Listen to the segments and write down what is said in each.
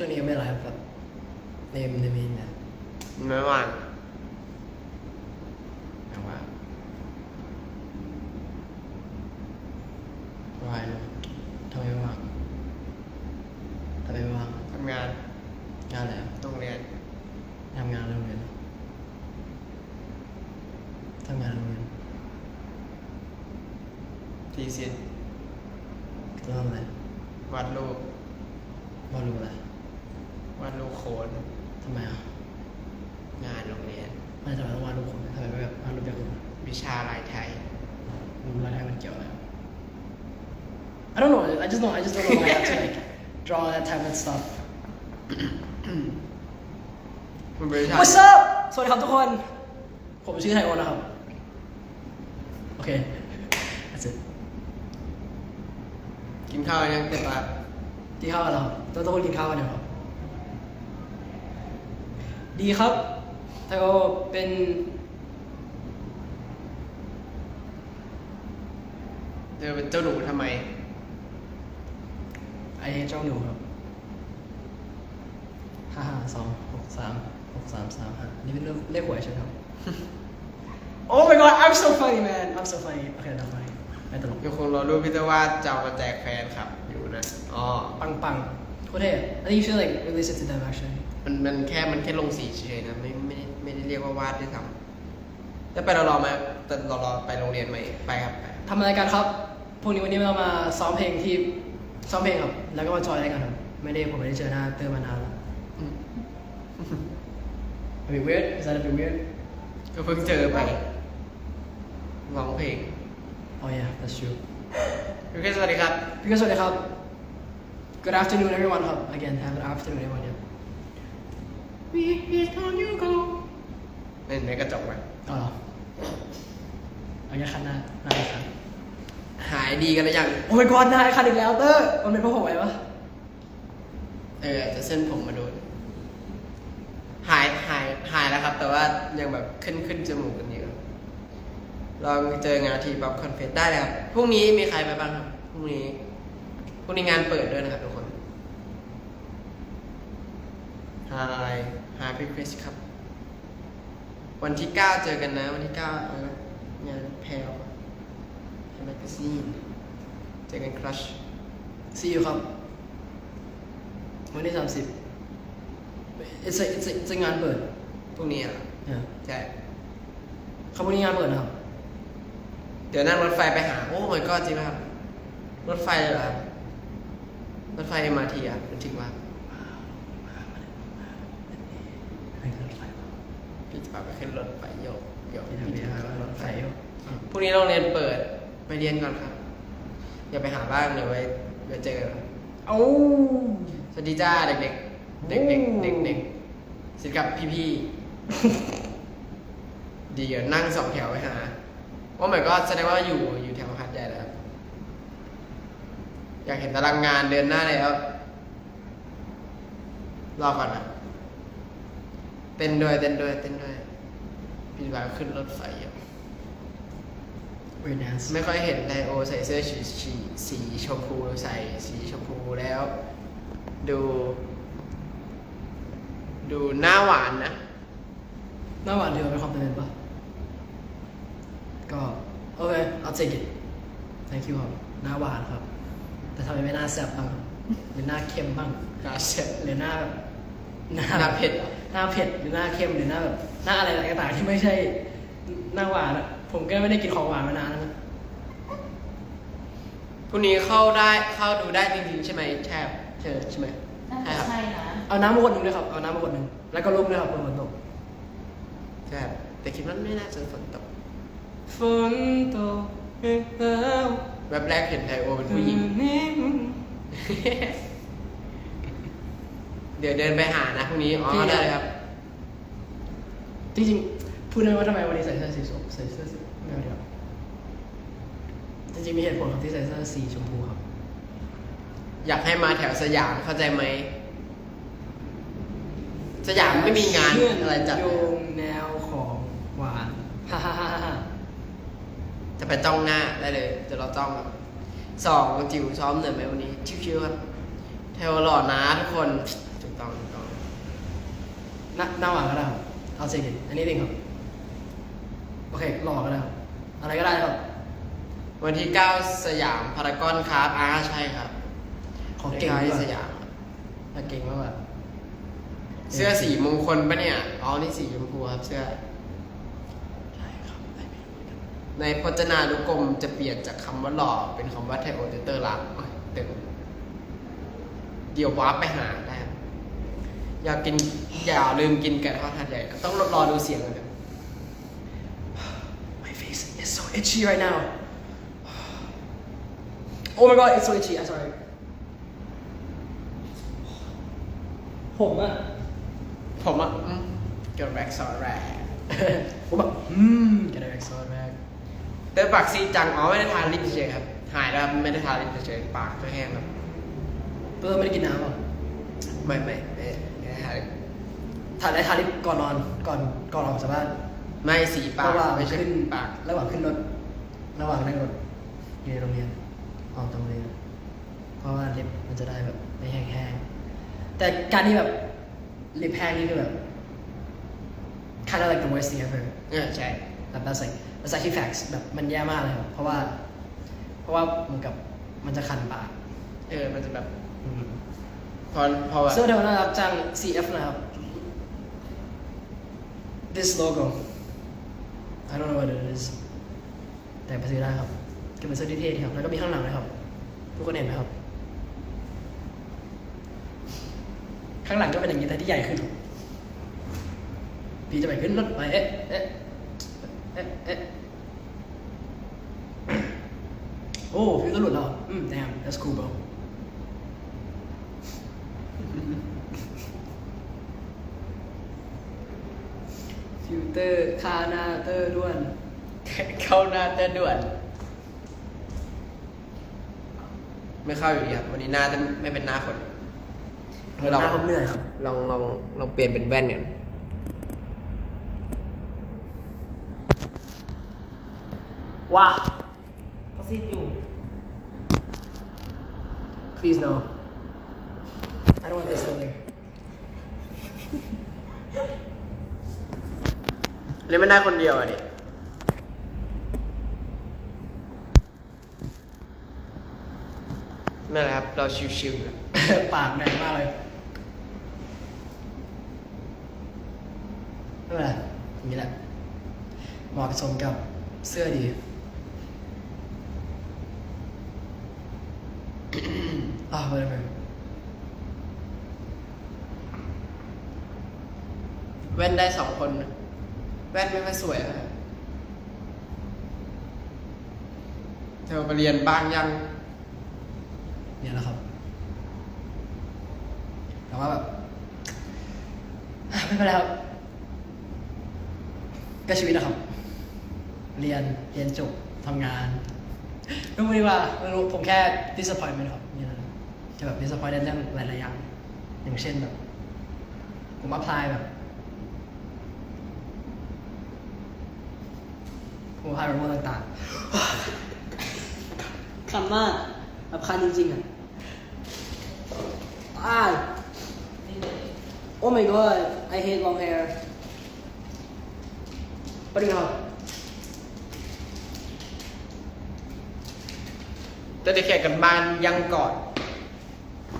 ช่วงนี้ยังไม่ไลฟ์ครับในในเมนเนี่ยไม่ว่างแต่ว่าว่างนะทำไมไม่ว่างทำไมไม่ว่างทำงาน งานอะไรอะโรงเรียนทำงานโรงเรียนทำงานโรงเรียนทีสินต้องทำอะไรวาดรูปวาดรูปอะไร วาดรูปโคนทำไมอะงานโรงเรียนไม่ทำไมต้องวาดรูปคนทำไมไม่แบบวาดรูปอย่างอื่นวิชาลายไทยรูปอะไรให้มันเกี่ยวอะไร I don't know I just know I just don't know why I have to like draw that type of stuff มันเป็นวิชา What's up สวัสดีครับทุกคน ผมชื่อไทโอนะครับ โอเค that's it กินข้าวยังเต็มปากกินข้าวกันแล้วครับต้องต้องกินข้าวกันเดี๋ยวครับ ดีครับไทโอเป็นเธอเป็นเจ้าหนูทำไม ไอเจ้าหนูครับห้าห้าสองหกสามหกสามสามห้าอันนี่เป็นเรื่องเลขหวยใช่ไหมครับ Oh my god I'm so funny man I'm so funny โอเค that's funny ไม่ตลกยังคงรอรูปพิจารวาดจะเอามาแจกแฟนครับ อยู่นะ อ๋อ ปังปังโคตรเท่ I think you should like release it to them actually มันมันแค่มันแค่ลงสีเฉยๆนะไม่ไม่ได้ไม่ได้เรียกว่าวาดด้วยซ้ำจะไปรอรอไหมแต่รอรอไปโรงเรียนไหมไปครับไปทำอะไรกันครับพรุ่งนี้วันนี้เรามาซ้อมเพลงที่ซ้อมเพลงครับ แล้วก็มาจอยอะไรกันครับไม่ได้ผมไม่ได้เจอหน้าเตอร์มานานแล้วอืม A bit weird is that a bit weird ก็เพิ่งเจอไปร้องเพลง Oh yeah that's true โอเคสวัสดีครับ พี่ก็สวัสดีครับ Good afternoon everyone ครับ again have an afternoon everyone yeah We is on you go ในในกระจกไหมอ๋อเหรอเอาแค่คันหน้าหน้าอีกคันหายดีกันหรือยัง โอ้ my god หน้าอีกคันอีกแล้วเตอร์มันเป็นเพราะผมไหมวะเอออาจจะเส้นผมมาโดนหายหายหายแล้วครับ แต่ว่ายังแบบขึ้นขึ้นจมูกกันอยู่ลองเจองานทีป๊อปคอนเฟสได้เลยครับพรุ่งนี้มีใครไปบ้างครับพรุ่งนี้พรุ่งนี้งานเปิดด้วยนะครับทุกคนฮายฮายพี่คริสครับ วันที่เก้าเจอกันนะ วันที่เก้าเอองานแพลวแพลวแมกกาซีนเจอกันครัช See you ครับ วันที่สามสิบ it's a it's a it's a งานเปิดพรุ่งนี้อะ yeah ใช่เขาพรุ่งนี้งานเปิดนะครับ เดี๋ยวนั่งรถไฟไปหา โอ้ my god จริงไหมครับ รถไฟเลยเหรอครับ รถไฟ MRT อะมันจริงว่า พี่จะพาไปขึ้นรถไฟโยกโยกพี่พี่ทำจะไปพาหาขึ้นรถไฟใส่อยู่พรุ่งนี้โรงเรียนเปิดไปเรียนก่อนครับ อย่าไปหาบ้างเดี๋ยวไว้ไว้เจอกันโอ้สวัสดีจ้าเด็กๆ เด็กๆเด็กๆเด็กๆสิทธิ์กับพี่ๆดีเดี๋ยวนั่งสองแถวไปหาโอ้ my god แสดงว่าอยู่อยู่แถวหัดใหญ่แล้วครับอยากเห็นตารางงานเดือนหน้าแล้วรอก่อนนะ เต้นด้วยเต้นด้วยเต้นด้วยพี่บาขึ้นรถไฟอยู่เวียดนามไม่ค่อยเห็นไดโอใส่เสื้อสีสีสีชมพูใส่สีชมพูแล้ว ดู ดูหน้าหวานนะหน้าหวานเดียวเป็นคอมเพลนปะก็โอเค I'll take it thank you ครับหน้าหวานครับ แต่ทำไมไม่หน้าแซ่บบ้างหรือหน้าเค็มบ้างหน้าเสร็จหรือหน้าแบบหน้าหน้าเผ็ดเหรอ หน้าเผ็ดหรือหน้าเค็มหรือหน้าแบบหน้าอะไรต่างๆที่ไม่ใช่หน้าหวานอะผมก็ไม่ได้กินของหวานมานานแล้วนะพรุ่งนี้เข้าได้เข้าดูได้จริงๆใช่ไหมแทบใช่ใช่ไหมน่าใช่จะครับใช่นะเอาน้ำมาขวดหนึ่งด้วยครับเอาน้ำมาขวดหนึ่งแล้วก็ร่มด้วยครับฝนตกใช่ครับแต่คิดว่าไม่น่าจะฝนตกฝนตกแล้วแวบแรกเห็นไทโอเป็นผู้หญิง เดี๋ยวเดินไปหานะพรุ่งนี้ อ๋อ ได้เลยครับ จริงๆ พูดได้ว่าทำไมวันนี้ใส่เสื้อสีส้มใส่เสื้อสีไม่เอาเดี๋ยวจริงๆมีเหตุผลครับที่ใส่เสื้อสีชมพูครับ อยากให้มาแถวสยามเข้าใจไหม สยามไม่มีงานอะไรจัดโยเลยงแนวของหวานฮ่าฮ่าฮ่าฮ่าจะไปจ้องหน้าได้เลยเดี๋ยวเราจ้องครับสองจิ๋วซ้อมเหนื่อยไหมวันนี้ชิวๆครับเทวหล่อนะทุกคน ต้องถูกต้องหน้าหน้าหวานก็ได้ครับเอาเซกิอันนี้เองครับ โอเคหล่อก็ได้ครับ อะไรก็ได้ครับ วันที่ 9 สยามพารากอนครับอ่าใช่ครับขอเก่งที่ด้วยสยามถ้าเก่งมากแบบเสื้อสีมงคลปะเนี่ย อ๋อ นี่สีชมพูครับเสื้อ ใช่ครับไม่รู้เหมือนกันในพจนานุกรมจะเปลี่ยนจากคำว่าหล่อเป็นคำว่าไทโอเตเตอร์ลักเต็มเดี๋ยววาร์ปไปหาได้ครับ อยากกินอย่าลืมกินไก่ทอดหัดใหญ่นะต้องรอดูเสียงกันครับ My face is so itchy right now Oh my god it's so itchy I'm sorry ผมอะผมอะอืมเกิดแร็กซอนแรกผมแบบอืมกระไดกซอนแรกเตอร์ปากซีจังอ๋อไม่ได้ทาลิปเฉยๆครับหายแล้วครับไม่ได้ทาลิปเฉยๆปากก็แห้งครับเตอร์ไม่ได้กินน้ำหรอไม่ไม่ไม่ไม่ได้ทาลิป ทาได้ทาลิปก่อนนอนก่อนก่อนออกจากบ้านไม่สีปากระหว่างไม่ใช่ขึ้นปาก ระหว่างขึ้นรถ ระหว่างนั่งรถอยู่ในโรงเรียนออกจากโรงเรียนเพราะว่าลิปมันจะได้แบบไม่แห้งๆแต่การที่แบบลิปแห้งนี่คือแบบ kind of like the worst thing ever เออใช่ แบบ that's like that's actually facts แบบมันแย่มากเลยครับเพราะว่า เพราะว่าเหมือนกับมันจะคันปาก เออ มันจะแบบอืมพอพอแบบ เสื้อเดียวนะครับจัง CF นะครับ this logo I don't know what it is แต่ไปซื้อได้ครับก็เป็นเสื้อที่เท่ดีครับ แล้วก็มีข้างหลังด้วยครับ ทุกคนเห็นไหมครับ ข้างหลังก็เป็นอย่างนี้แต่ที่ใหญ่ขึ้น พี่จะไปขึ้นรถไปเอ๊ะเอ๊ะเอ๊ะเอ๊ะโอ้ฟิวเตอร์หลุดแล้วอืม damn that's cool bro ฟิลเตอร์คาหน้าเตอร์ด้วนเข้าหน้าเต้นด่วน ไม่เข้าอยู่ดีครับวันนี้หน้าจะไม่เป็นหน้าคนหน้าผมเหนื่อยครับ ลองลองลองเปลี่ยนเป็นแว่นกันว้าเขาซีดอยู่ please no I don't want this building เล่นไม่ได้คนเดียวอะดิไม่เป็นไรครับ เราชิวๆอยู่ปากแดงมากเลยไม่เป็นไรอย่างนี้แหละเหมาะสมกับเสื้อดี อ่า whatever แว่นได้สองคนนะ แว่นไม่ค่อยสวยอะเธอไปเรียนบ้างยัง เนี่ยแหละครับ แต่ว่าแบบไม่เป็นไรครับก็ชีวิตนะครับ เรียน เรียนจบทำงานไม่รู้ดีว่าไม่รู้ผมแค่ disappointment ครับนี่นะจะแบบ disappointed เรื่องหลายๆอย่าง อย่างเช่นแบบ ผม apply แบบ ผม apply แบบว่าต่างๆคันมากแบบคันจริงๆอะตาย Oh my god I hate long hair ประเด็นครับจะได้แข่งกันบ้านยังก่อน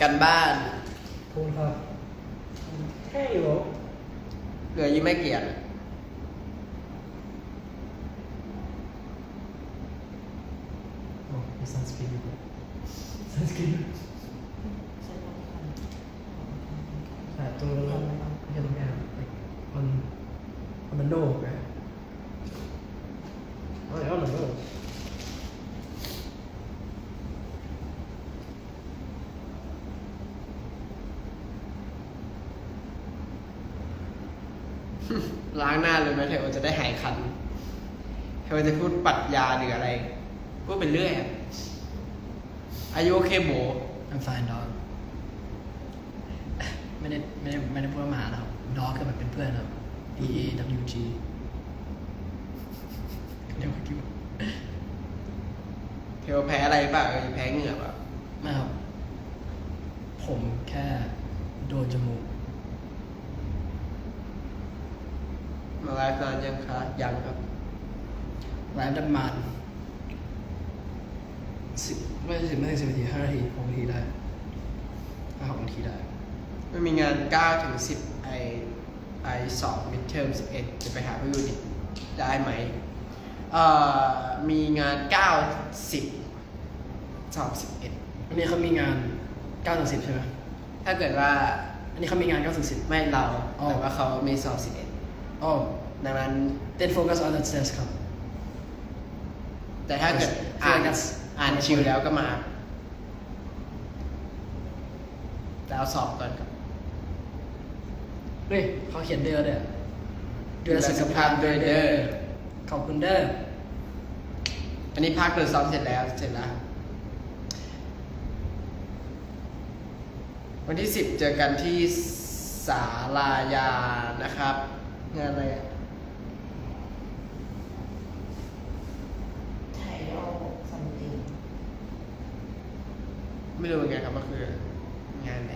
กันบ้านพูดครับแค่อยู่เหลือยี่ไม่เกียร โอ้มี sunscreen อยู่ sunscreen ใช่ตรงนั้นไม่ใช่ตรงนี้ครับ like on on the nose right oh yeah, on the nose ล้างหน้าเลยไหมเทวจะได้หายคันเทวจะพูดปรัดยาหรืออะไรพูดไปเรื่อยอะอายุโอเคโบ I'm fine dog ไม่ได้ไม่ได้ไม่ได้พูดว่าหมานะครับ dog ก็แบบเป็นเพื่อนครับ D A W G เรียกว่ากี่วะเทวแพ้อะไรเปล่ะเออแพ้เหงื่อเปล่ะไม่ครับ ผมแค่โดนจมูก มาไลฟ์นานยังคะยังครับไลฟ์ดันมาน สิบไม่ถึงไม่ถึงสิบนาทีห้านาทีหกนาทีได้ห้าหกนาทีได้ มันมีงาน9ถึง10ไอไอสอบมิดเทอม11จะไปหาพี่ยูดิได้ไหมเอ่อมีงาน9 10สอบ11อันนี้เขามีงานเก้าถึงสิบใช่ไหมถ้าเกิดว่าอันนี้เขามีงานเก้าถึงสิบไม่เราอ๋อ แต่ว่าเขามีสอบอ๋อ11ดังนั้น then focus on the test ครับแต่ถ้าเกิด Yes. อ่าน Yes. อ่านชิวแล้วก็มาแล้วสอบก่อนครับเฮ้ยเขาเขียนเดือนเนี่ยเดือนดูแลสุขสุขภาภาพพด้วยเด้อขอบคุณเด้ออันนี้ภาคเปิดซ้อมเสร็จแล้วเสร็จแล้ว วันที่สิบเจอกันที่ศาลายานะครับ งานอะไรอะไทยเอาซัมติง ไม่รู้เหมือนกันครับว่าคืองานไหน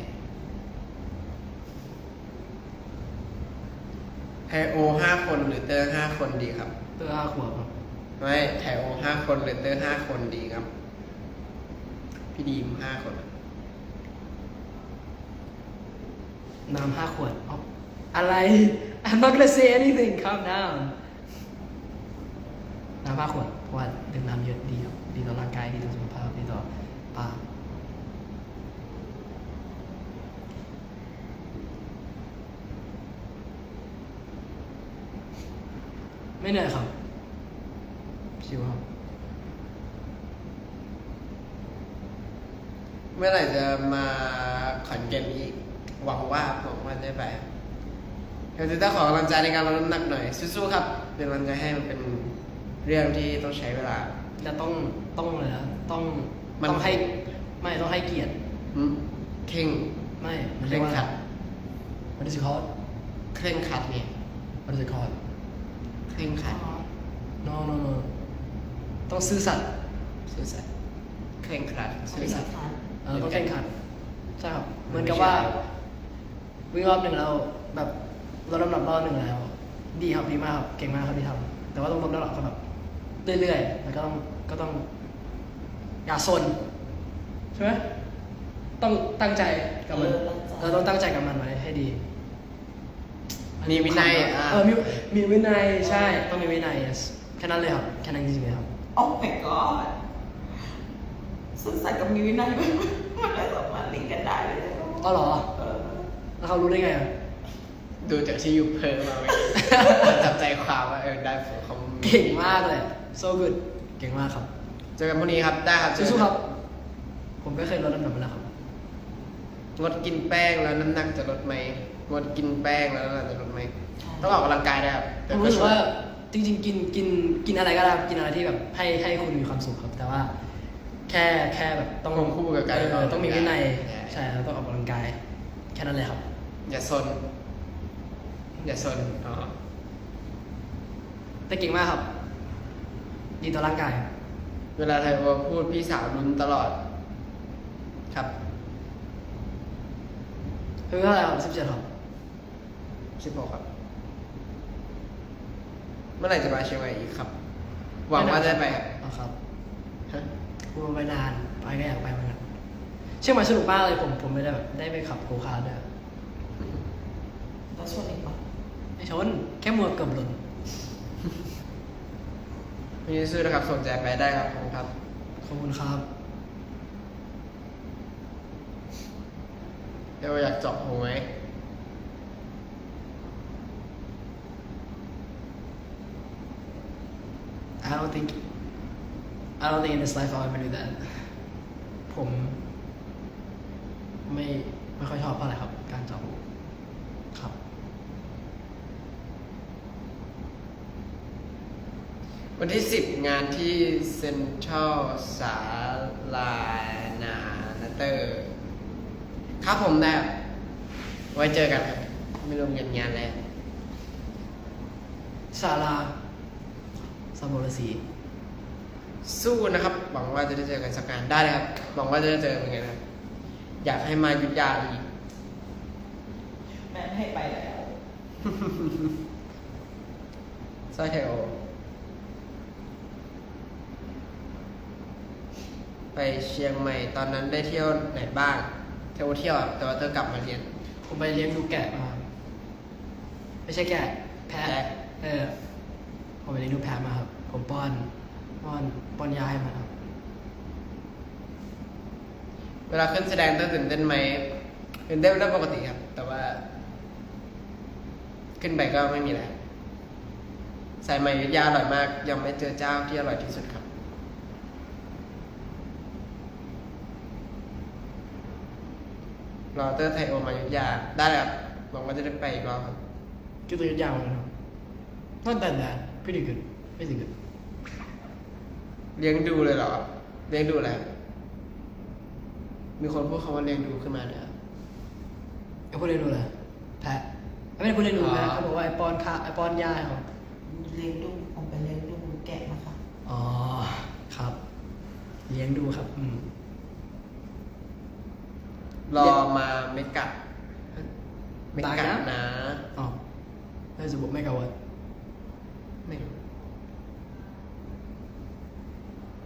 ไทโอห้าคนหรือเตอร์ห้าคนดีครับ เตอร์ห้าขวบครับ ไม่ไทโอห้าคนหรือเตอร์ห้าคนดีครับ พี่ดีมห้าคนน้ำห้าขวดอ๋ออะไร I'm not gonna say anything calm down น้ำห้าขวดเพราะว่าดื่มน้ำเยอะดีครับดีต่อร่างกายดีต่อสุขภาพดีต่อปาก ไม่เหนื่อยครับ ชิวครับ เมื่อไหร่จะมาขอนแก่นอีก หวังว่าหวังว่าได้ไปเดี๋ยวจะต้องขอกำลังใจในการลดน้ำหนักหน่อยสู้ๆครับ เป็นกำลังใจให้มันเป็นเรื่องที่ต้องใช้เวลาและต้องต้องเลยนะต้องมัน ต้องให้ไม่ต้องให้เกียรติอืมเข่ง ไม่มันเคเรียร่กงว่าขัดมันจะคอร์เคร่งขัดไงมันจะคอร์ เคร่งขัด no no no ต้องซื่อสัตย์ซื่อสัตย์เคร่งขัดซื่อสัตย์เออต้องแข่งขันใช่ครับมันเหมือนไม่กับใช่ว่า วิ่งรอบหนึ่งเราแบบเราลำดับรอบหนึ่งแล้ว ดีครับดีมากครับเก่งมากครับที่ทำแต่ว่าต้องลดน้ำหนักก็แบบเรื่อยๆแล้วก็ต้องก็ต้อง อย่าซนใช่ไหมต้องตั้งใจกับมันเออตั้งใจเราต้องตั้งใจกับมันไว้ให้ดี มีวินัยอะเออมีมีวินัยใช่ต้องมีวินัย yes แค่นั้นเลยครับแค่นั้นจริงๆเลยครับโอ้ my god สุดสัตย์กับมีวินัยมันมันไม่สามารถลิงก์กันได้เลยอ๋อเหรอเออแล้วเขารู้ได้ไงอะดูจากที่ยูเพิ่มมาเมื่อกี้จับใจความว่าเออได้ผลเขาเก่งมากเลย so good เก่งมากครับเจอกันพรุ่งนี้ครับได้ครับเจอกันสู้ๆครับ ผมก็เคยลดน้ำหนักมาแล้วครับงดกินแป้งแล้วน้ำหนักจะลดไหม งดกินแป้งแล้วน้ำหนักจะลดไหมต้องออกกำลังกายนะครับผแต่มก็รู้สึกช่วยว่าจริงๆ กินกินกินอะไรก็ได้กินอะไรที่แบบให้ให้คุณมีความสุขครับ แต่ว่า แค่แค่แบบต้องควบคู่กับการเออต้องมีวินัยใช่ใช่แล้วต้องออกกำลังกาย แค่นั้นเลยครับ อย่าซนอย่าซนอ๋อแต่เก่งมากครับ ดีต่อร่างกายเวลาไทยว่าพูดพี่สาวลุ้นตลอด ครับ คือเท่าไหร่ครับสิบเจ็ดครับ สิบหกครับ เมื่อไหร่จะมาเชียงใหม่อีกครับ หวังว่าจะได้ไปครับเอาครับฮะพูดไปนานไปก็อยากไปเหมือนกันเชียงใหม่สนุกมากเลยผมผมไม่ได้แบบได้ไปขับโกคาร์ทด้วยแล้วชวนอีกปะไม่ชนแค่มัวเกือบหล่นมีซื้อนะครับสนใจไปได้ครับผมครับขอบคุณครับเดี๋ยวอยากเจาะหูไหม I don't think I don't think in this life I'll ever do that ผมไม่ไม่ค่อยชอบเท่าไหร่ครับ การเจาะหูครับ วันที่สิบงานที่เซ็นทรัลสาลานานาเตอร์ ครับผมได้ครับไว้เจอกันครับ ไม่รู้เงินงานแล้วศาลา สามโบรสีสู้นะครับ หวังว่าจะได้เจอกันสักงานได้เลยครับ หวังว่าจะได้เจอเหมือนกันครับ อยากให้มายุทธยาอีกให้ไปแล้วสร้อยไทโอไปเชียงใหม่ตอนนั้นได้เที่ยวไหนบ้างเที่ยวเที่ยวอะแต่ว่าเธอกลับมาเรียน ผมไปเลี้ยงดูแกะมา ไม่ใช่แกะแพะแพะ เออ ผมไปเลี้ยงดูแพะมาครับ ผมป้อนป้อนป้อนยาให้มันครับ เวลาขึ้นแสดงต้องตื่นเต้นไหมตื่นเต้นได้ปกติครับ แต่ว่า ขึ้นไปก็ไม่มีอะไรสายใหม่อยุธยาอร่อยมาก ยังไม่เจอเจ้าที่อร่อยที่สุดครับ รอเตอร์ไทโอมาอยุธยาได้แล้วครับหวังว่าจะได้ไปอีกรอบครับก็ตัวยาวเลยครับ not that bad pretty good pretty good เลี้ยงดูเลยเหรอ เลี้ยงดูอะไรครับมีคนพูดคำว่าเลี้ยงดูขึ้นมาเนี่ยครับไอ้พวกเลี้ยงดูอะไรแพะไม่ได้พูดเลี้ยงดูแพะอ๋อเขาบอกว่าไอ้ป้อนข้าวไอ้ป้อนยาให้เขาเลี้ยงดูผมไปเลี้ยงดูแกะมาค่ะ อ๋อ ครับ เลี้ยงดูครับ อืม รอมาไม่กัดไม่กัดตายนะนะ อ๋อน่าจะบอกไม่กะวัด ไม่รู้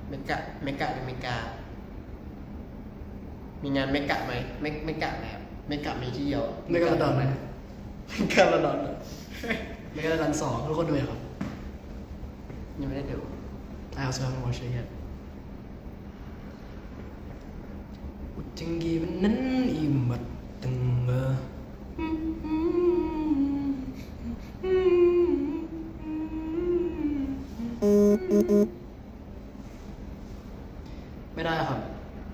เมกะเมกะหรือเมกา มีงานเมกะไหมเมกเมกะไหนครับเมกะมีที่เดียวไม่กะระดอนไหไหมมเมกะระดอนไม่กะระดอนสองทุกคนดูยังครับยังไม่ได้ดู I also haven't watched it yet อุจังกีวันนั้นอีมัดตังเออไม่ได้ครับ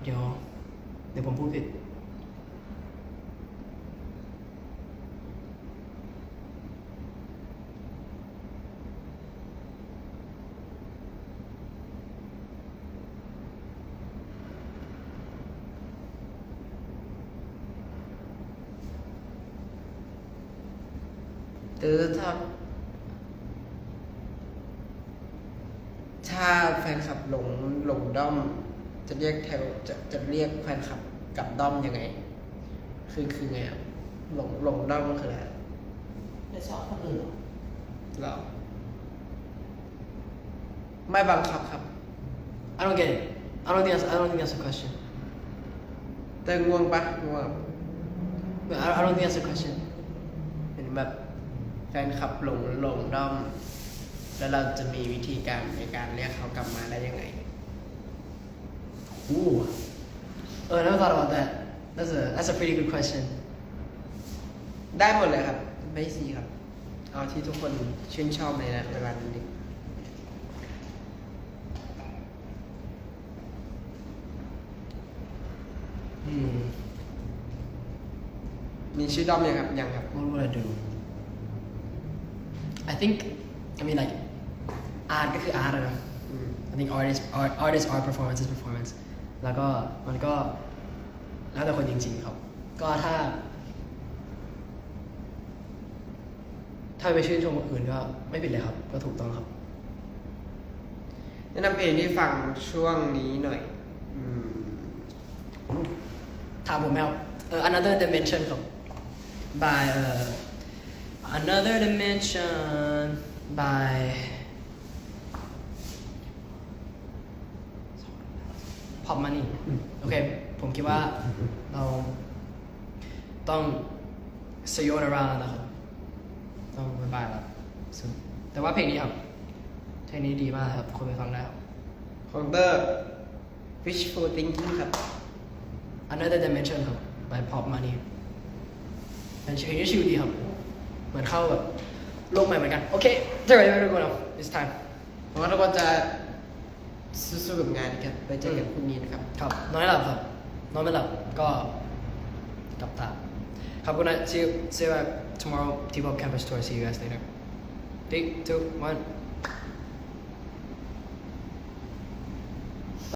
เดี๋ยว เดี๋ยวผมพูดผิด แต่ถ้า ถ้าแฟนคลับหลงหลงด้อม จะเรียกแถวจะจะเรียกแฟนคลับกับด้อมยังไง คือคือไงครับหลงหลงด้อมก็คืออะไรจะชอบคนอื่นเหรอหรอไม่บังคับครับ I don't get it I don't think that's I don't think that's a question แต่ง่วงปะง่วง I I don't think that's a question เป็นแบบแฟนคลับหลงหลงด้อม แล้วเราจะมีวิธีการในการเรียกเขากลับมาได้ยังไง Ooh. Oh, I never thought about that. That's a that's a pretty good question. ได้หมดเลยครับ ไม่ซีครับ เอาที่ทุกคนชื่นชอบในเวลานั้นดิ Hmm. มีชื่อด้อมยังครับ ยังครับ What would I do? I think I mean like art ก็คือ art อะนะอืม I think art is art art is art performance is performance แล้วก็มันก็แล้วแต่คนจริงๆครับ ก็ถ้า ถ้าไปชื่นชมคนอื่นก็ไม่ผิดเลยครับ ก็ถูกต้องครับแนะนำเพลงที่ฟังช่วงนี้หน่อยอืมถามผมไหมครับเอ่อ another dimension ครับ by เอ่อ another dimension by พอปมานี่โอเค ผมคิดว่าเราต้อง see you around แล้วนะครับ ต้องบายบายแล้วซึ่งแต่ว่าเพลงนี้ครับ เพลงนี้ดีมากครับคนไปฟังได้ครับของเตอร์ wishful thinking ครับ Another Dimension ครับ by Pop Money เป็นเพลงที่ชิลดีครับ เหมือนเข้าแบบโลกใหม่เหมือนกัน โอเคเจอกันทุกคนครับ this time ผมว่าทุกคนจะสู้ๆกับงานครับไปเจอกันพรุ่งนี้นะครับ ครับ นอนไม่หลับครับ นอนไม่หลับก็กลับตาครับ good night see you see you at tomorrow T-Pop campus tour see you guys later three two one